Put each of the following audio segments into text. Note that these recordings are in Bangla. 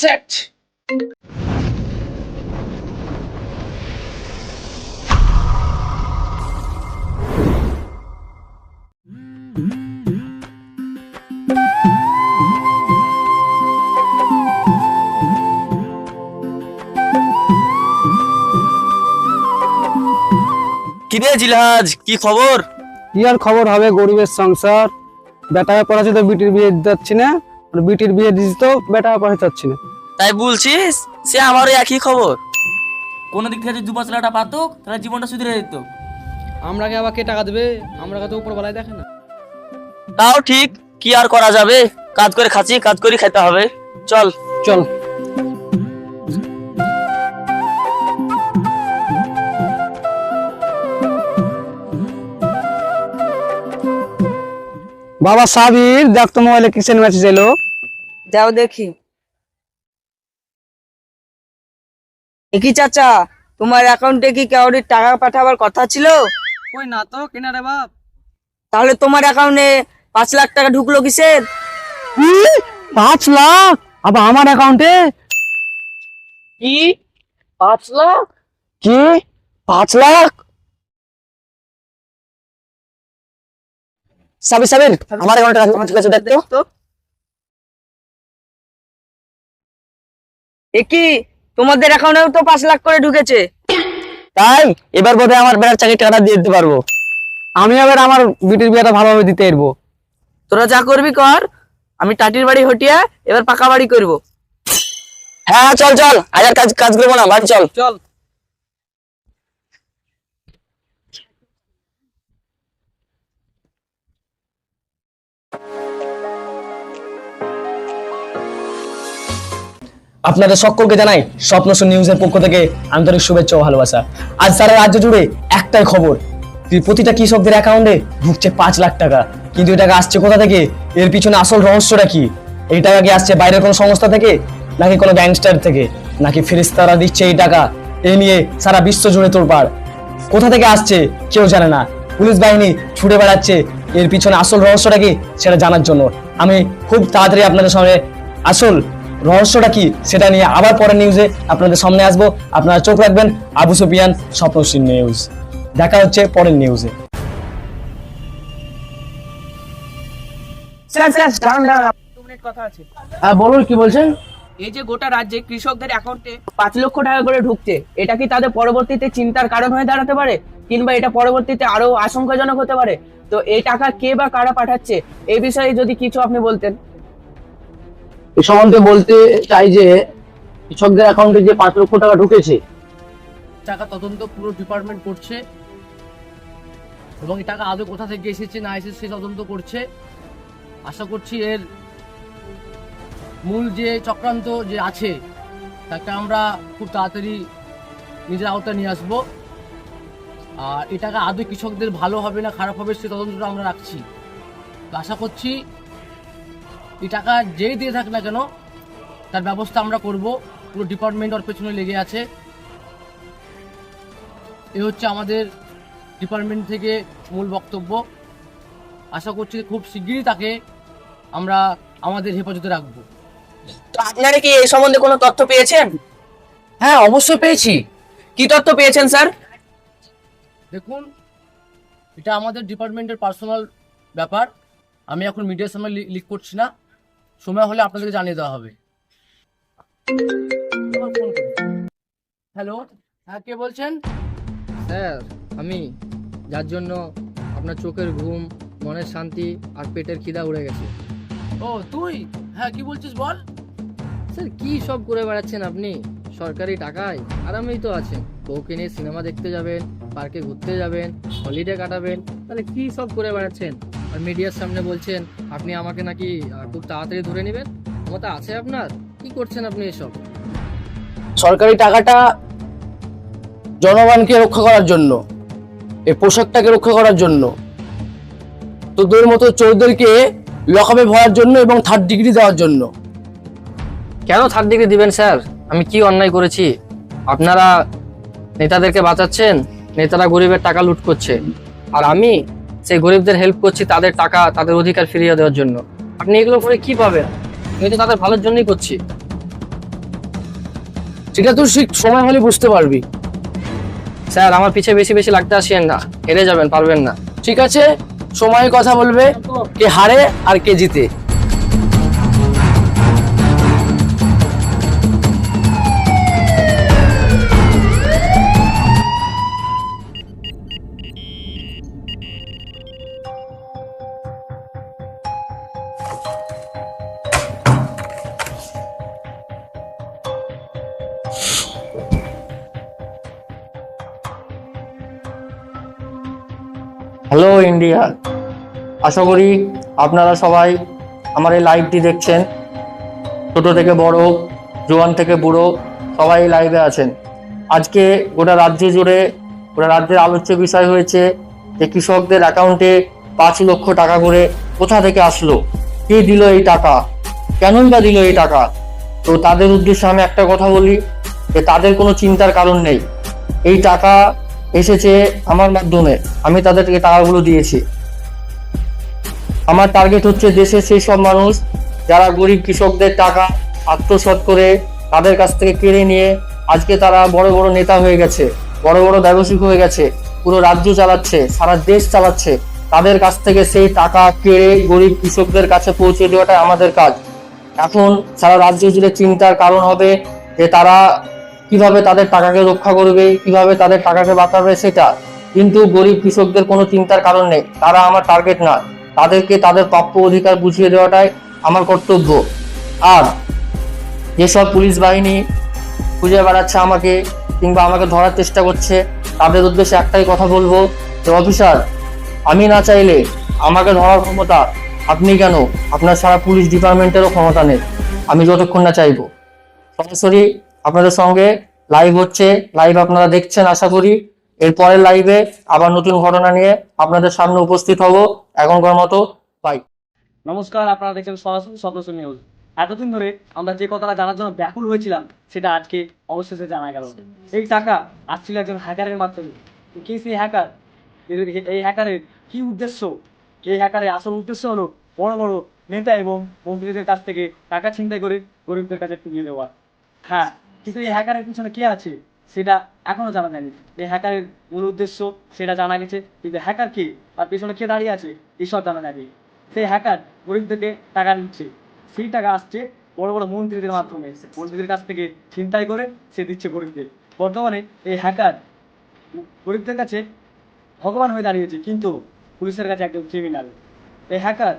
সেট। কিরে জিলহাজ কি খবর? কি আর খবর হবে গরিবের সংসার? বেটায় পড়াচ্ছে তো বিটির বিয়ে দিতে না। বিটির বিয়ে দিস তো বেটা পড়াতে চাচ্ছি না। তাই বলছিস? সে আমারও একই খবর। কোনো দিক থেকে যদি দু পাঁচ লাখ টাকা পাতো তাহলে জীবনটা সুধরে যেত আমরাকে আবার কে টাকা দেবে? আমরা তো উপর বেলায় দেখে না। তাও ঠিক কি আর করা যাবে? কাজ করে খাচ্ছি কাজ করে খেতে হবে। চল। চল। বাবা সাবির দেখ তো মোবাইলে কিসের মেসেজ এলো? যাও দেখি। কি চাচা তোমার অ্যাকাউন্টে কি কাউরির টাকা পাঠাবার কথা ছিল? কই না তো কেনা রে বাপ? তাহলে তোমার অ্যাকাউন্টে পাঁচ লাখ টাকা ঢুকলো কিসের? কি? পাঁচ লাখ? আবার আমার অ্যাকাউন্টে কি? পাঁচ লাখ? কি? পাঁচ লাখ? সাবির সাবির আমার অ্যাকাউন্টে আমার ঠিক আছে দেখতো। তো এ তোমাদের অ্যাকাউন্টেও তো পাঁচ লাখ করে ঢুকেছে। তাই? এবার বোধহয় আমার বেড়ার চাকরি টাকাটা দিয়ে দিতে পারব। আমি আবার আমার বিটির বিয়েটা ভালোভাবে দিতে পারব। তোরা যা করবি কর আমি টাটির বাড়ি হটিয়া এবার পাকা বাড়ি করব। হ্যাঁ চল চল। আজ আর কাজ কাজ করব না বাড়ি চল। চল। আপনাদের সকলকে জানাই স্বপ্ন স্বপ্নসু নিউজের পক্ষ থেকে আন্তরিক শুভেচ্ছা ও ভালোবাসা। আজ সারা রাজ্য জুড়ে একটাই খবর প্রতিটা কৃষকদের অ্যাকাউন্টে ঢুকছে পাঁচ লাখ টাকা। কিন্তু এই টাকা আসছে কোথা থেকে? এর পিছনে আসল রহস্যটা কি? এই টাকা কি আসছে বাইরের কোনো সংস্থা থেকে, নাকি কোনো গ্যাংস্টার থেকে? নাকি ফেরিস্তারা দিচ্ছে এই টাকা? এই নিয়ে সারা বিশ্ব জুড়ে তোলপাড় কোথা থেকে আসছে কেউ জানে না। পুলিশ বাহিনী ছুটে বেড়াচ্ছে। এর পিছনে আসল রহস্যটা কি, সেটা জানার জন্য। আমি খুব তাড়াতাড়ি আপনাদের সঙ্গে আসল রহস্যটা কি সেটা নিয়ে আবার পরের নিউজে আপনাদের সামনে আসব। আপনারা চোখ রাখবেন আবু সুফিয়ান স্বপ্নশীল নিউজ দেখা হচ্ছে পরের নিউজে কথা আছে। হ্যাঁ বলুন কি বলছেন? এই যে গোটা রাজ্যে কৃষকদের অ্যাকাউন্টে পাঁচ লক্ষ টাকা করে ঢুকছে। এটা কি তাদের পরবর্তীতে চিন্তার কারণ হয়ে দাঁড়াতে পারে? কিংবা এটা পরবর্তীতে আরও আশঙ্কাজনক হতে পারে? তো এই টাকা কে বা কারা পাঠাচ্ছে? এই বিষয়ে যদি কিছু আপনি বলতেন। এই সম্বন্ধে বলতে চাই যে কৃষকদের অ্যাকাউন্টে যে পাঁচ লক্ষ টাকা ঢুকেছে, টাকা তদন্ত পুরো ডিপার্টমেন্ট করছে। এবং এই টাকা আদৌ কোথা থেকে এসেছে, না এসেছে, সে তদন্ত করছে। আশা করছি এর মূল যে চক্রান্ত যে আছে, তাকে আমরা খুব তাড়াতাড়ি নিজের আওতায় নিয়ে আসব। আর এই টাকা আদৌ কৃষকদের ভালো হবে না খারাপ হবে, সে তদন্তটা আমরা রাখছি। আশা করছি এই টাকা যেই দিয়ে থাক না কেন তার ব্যবস্থা আমরা করব। পুরো ডিপার্টমেন্ট ওর পেছনে লেগে আছে। এ হচ্ছে আমাদের ডিপার্টমেন্ট থেকে মূল বক্তব্য। আশা করছি খুব শিগগিরই তাকে আমরা আমাদের হেফাজতে রাখব। তো আপনারা কি এই সম্বন্ধে কোনো তথ্য পেয়েছেন? হ্যাঁ অবশ্যই পেয়েছি। কি তথ্য পেয়েছেন স্যার? দেখুন এটা আমাদের ডিপার্টমেন্টের পার্সোনাল ব্যাপার। আমি এখন মিডিয়ার সামনে লিক করছি না। সময় হলে আপনাদেরকে জানিয়ে দেওয়া হবে। হ্যালো হ্যাঁ কে বলছেন? স্যার আমি। যার জন্য আপনার চোখের ঘুম মনের শান্তি আর পেটের খিদা উড়ে গেছে। ও তুই? হ্যাঁ কি বলছিস বল? স্যার কি সব করে বেড়াচ্ছেন আপনি? সরকারি টাকায়? আরামেই তো আছেন। বউকে নিয়ে সিনেমা দেখতে যাবেন পার্কে ঘুরতে যাবেন হলিডে কাটাবেন তাহলে কি সব করে বেড়াচ্ছেন? আর মিডিয়ার সামনে বলছেন আপনি আমাকে নাকি খুব তাড়াতাড়ি ধরে নেবেন? ক্ষমতা আছে আপনার? কি করছেন আপনি এসব? সরকারি টাকাটা জনগণকে রক্ষা করার জন্য এই পোশাকটাকে রক্ষা করার জন্য তোদের মতো চোরদেরকে লকাপে ভরার জন্য এবং থার্ড ডিগ্রি দেওয়ার জন্য। কেন থার্ড ডিগ্রি দিবেন স্যার? আমি কি অন্যায় করেছি? আপনারা নেতাদেরকে বাঁচাচ্ছেন? নেতারা গরিবের টাকা লুট করছে। আর আমি সেই গরিবদের হেল্প করছি তাদের টাকা তাদের অধিকার ফিরিয়ে দেওয়ার জন্য। আপনি এগুলো করে কি পাবেন? আমি তো তাদের ভালোর জন্যই করছি। সেটা তুই ঠিক সময় হলে বুঝতে পারবি। স্যার আমার পিছে বেশি বেশি লাগতে আসেন না হেরে যাবেন পারবেন না। ঠিক আছে সময় কথা বলবে কে হারে আর কে জিতে। ইন্ডিয়া আশা করি আপনারা সবাই আমার এই লাইভটি দেখছেন। ছোট থেকে বড়, জোয়ান থেকে বুড়ো, সবাই লাইভে আছেন। আজকে গোটা রাজ্য জুড়ে, গোটা রাজ্যের আলোচ্য বিষয় হয়েছে যে কৃষকদের অ্যাকাউন্টে পাঁচ লক্ষ টাকা করে কোথা থেকে আসলো? কে দিল এই টাকা? কেনই বা দিল এই টাকা? তো তাদের উদ্দেশ্যে আমি একটা কথা বলি যে তাদের কোনো চিন্তার কারণ নেই। এই টাকা এসেছে আমার মাধ্যমে। আমি তাদেরকে টাকাগুলো দিয়েছি। আমার টার্গেট হচ্ছে দেশের সেই সব মানুষ, যারা গরিব কৃষকদের টাকা আত্মসাৎ করে তাদের কাছ থেকে কেড়ে নিয়ে আজকে তারা বড় বড় নেতা হয়ে গেছে, বড় বড় ব্যবসায়িক হয়ে গেছে, পুরো রাজ্য চালাচ্ছে, সারা দেশ চালাচ্ছে। তাদের কাছ থেকে সেই টাকা কেড়ে গরিব কৃষকদের কাছে পৌঁছে দেওয়াটাই আমাদের কাজ। এখন সারা রাজ্য জুড়ে চিন্তার কারণ হবে যে তারা কীভাবে তাদের টাকাকে রক্ষা করবে, কীভাবে তাদের টাকাকে বাঁচাবে সেটা। কিন্তু গরিব কৃষকদের কোনো চিন্তার কারণ নেই। তারা আমার টার্গেট না তাদেরকে তাদের প্রাপ্য অধিকার বুঝিয়ে দেওয়াটাই আমার কর্তব্য। আর যেসব পুলিশ বাহিনী খুঁজে বেড়াচ্ছে আমাকে কিংবা আমাকে ধরার চেষ্টা করছে, তাদের উদ্দেশ্যে একটাই কথা বলব যে, অফিসার, আমি না চাইলে আমাকে ধরার ক্ষমতা আপনি কেন? আপনার সারা পুলিশ ডিপার্টমেন্টেরও ক্ষমতা নেই। আমি যতক্ষণ না চাইব। সরাসরি আপনাদের সঙ্গে লাইভ হচ্ছে। লাইভ আপনারা দেখছেন, আশা করি। এর পরের লাইভে আবার নতুন ঘটনা নিয়ে আপনাদের সামনে উপস্থিত হব। এখনকার মতো বাই নমস্কার, আপনারা দেখছেন সরাসরি সদস্য নিউজ এতদিন ধরে আমরা যে কথাটা জানার জন্য ব্যাকুল হয়েছিলাম, সেটা আজকে অবশেষে জানা গেল। এই টাকা আসছিল একজন হ্যাকারের মাধ্যমে। কে সেই হ্যাকার এই হ্যাকারের কি উদ্দেশ্য? এই হ্যাকারের আসল উদ্দেশ্য হলো বড় বড় নেতা এবং মন্ত্রীদের কাছ থেকে টাকা ছিনতাই করে গরিবদের কাছে ফিরিয়ে দেওয়া? হ্যাঁ কিন্তু এই হ্যাকারের পিছনে কে আছে? সেটা এখনও জানা যায়নি। এই হ্যাকারের মূল উদ্দেশ্য সেটা জানা গেছে, কিন্তু হ্যাকার কে তার পিছনে কে দাঁড়িয়ে আছে এইসব জানা যায়নি। সেই হ্যাকার গরিবদেরকে টাকা নিচ্ছে। সেই টাকা আসছে বড় বড় মন্ত্রীদের মাধ্যমে। মন্ত্রীদের কাছ থেকে ছিনতাই করে সে দিচ্ছে গরিবদের। বর্তমানে এই হ্যাকার গরিবদের কাছে ভগবান হয়ে দাঁড়িয়েছে, কিন্তু পুলিশের কাছে একজন ক্রিমিনাল এই হ্যাকার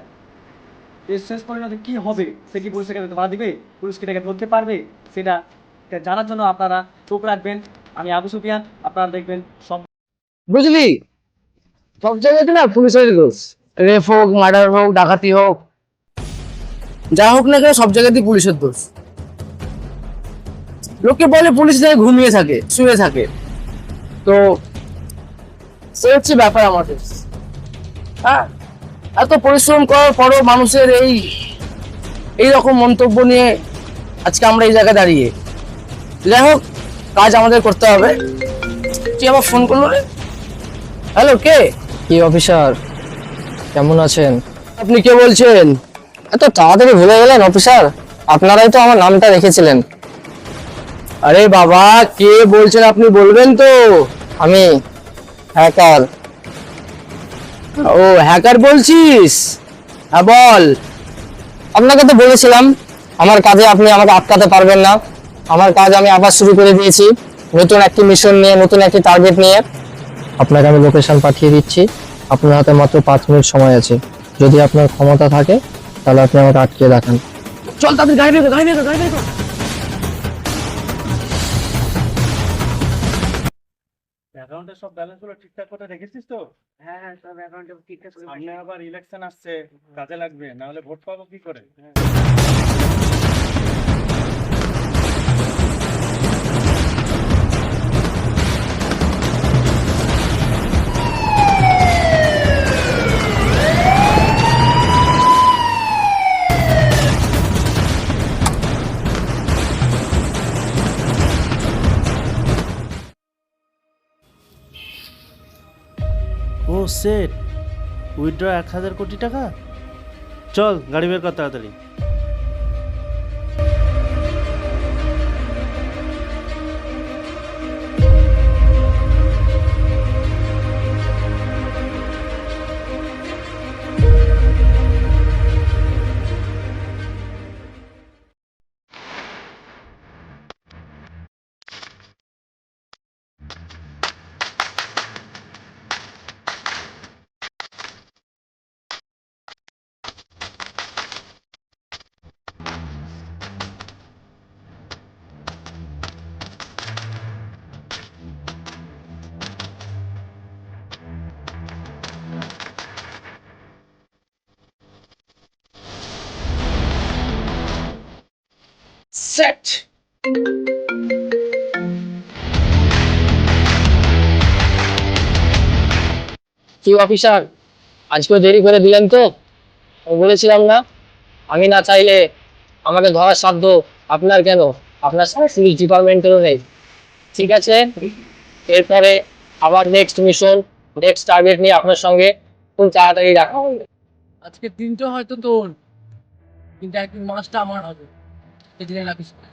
এর শেষ পরিণতি কি হবে? সে কি পুলিশের কাছে ধরা দিবে? পুলিশ কি তাকে ধরতে পারবে? সেটা জানার জন্য আপনারা চোখ রাখবেন। আমি আবু সুফিয়ান, আপনারা দেখবেন সব বুঝলি? সব জায়গাতে না পুলিশের দোষ রেপ হোক, মার্ডার হোক, ডাকাতি হোক, যা হোক না কেন সব জায়গাতেই পুলিশের দোষ। লোকে বলে পুলিশ নাকি ঘুমিয়ে থাকে, শুয়ে থাকে। তো, সে হচ্ছে ব্যাপার আমাদের। হ্যাঁ? এত পরিশ্রম করার পরও মানুষের এই এই রকম মন্তব্য নিয়ে আজকে আমরা এই জায়গায় দাঁড়িয়ে যাই হোক কাজ আমাদের করতে হবে। তুই আবার ফোন করল রে। হ্যালো কে? কি অফিসার? কেমন আছেন? আপনি কে বলছেন? এত তাড়াতাড়ি ভুলে গেলেন অফিসার? আপনারাই তো আমার নামটা রেখেছিলেন। আরে বাবা কে বলছেন আপনি বলবেন তো? আমি হ্যাকার। ও হ্যাকার বলছিস? হ্যাঁ বল। আপনাকে তো বলেছিলাম আমার কাজে আপনি আমাকে আটকাতে পারবেন না। আমার কাজ আমি আবার শুরু করে দিয়েছি। নতুন একটি মিশন নিয়ে নতুন একটি টার্গেট নিয়ে। আপনাকে আমি লোকেশন পাঠিয়ে দিচ্ছি। আপনার হাতে মাত্র পাঁচ মিনিট সময় আছে। যদি আপনার ক্ষমতা থাকে তাহলে আপনি আমাকে আটকিয়ে দেখান চল তাদের গাড়ি বেরো গাড়ি বেরো গাড়ি বেরো অ্যাকাউন্টে সব ব্যালেন্সগুলো ঠিকঠাক করে রেখেছিস তো? হ্যাঁ হ্যাঁ সব অ্যাকাউন্টে ঠিকঠাক করে সামনে আবার ইলেকশন আসছে কাজে লাগবে না হলে ভোট পাবো কি করে? ও সেট উইথড্র এক হাজার কোটি টাকা? চল গাড়ি বের কর তাড়াতাড়ি। সেট কি অফিসার? আজকে দেরি করে দিলেন তো? আমি বলেছিলাম না। আমি না চাইলে আমাকে ধরার সাধ্য আপনার কেন? আপনার সিভিল ডিপার্টমেন্টেরও নেই। ঠিক আছে? এরপরে আবার নেক্সট মিশন নেক্সট টার্গেট নিয়ে আপনার সঙ্গে খুব তাড়াতাড়ি রাখা হবে। আজকে দিনটা হয়তো তোর কিন্তু একদিন মাসটা আমার হবে। que tiene la piscina.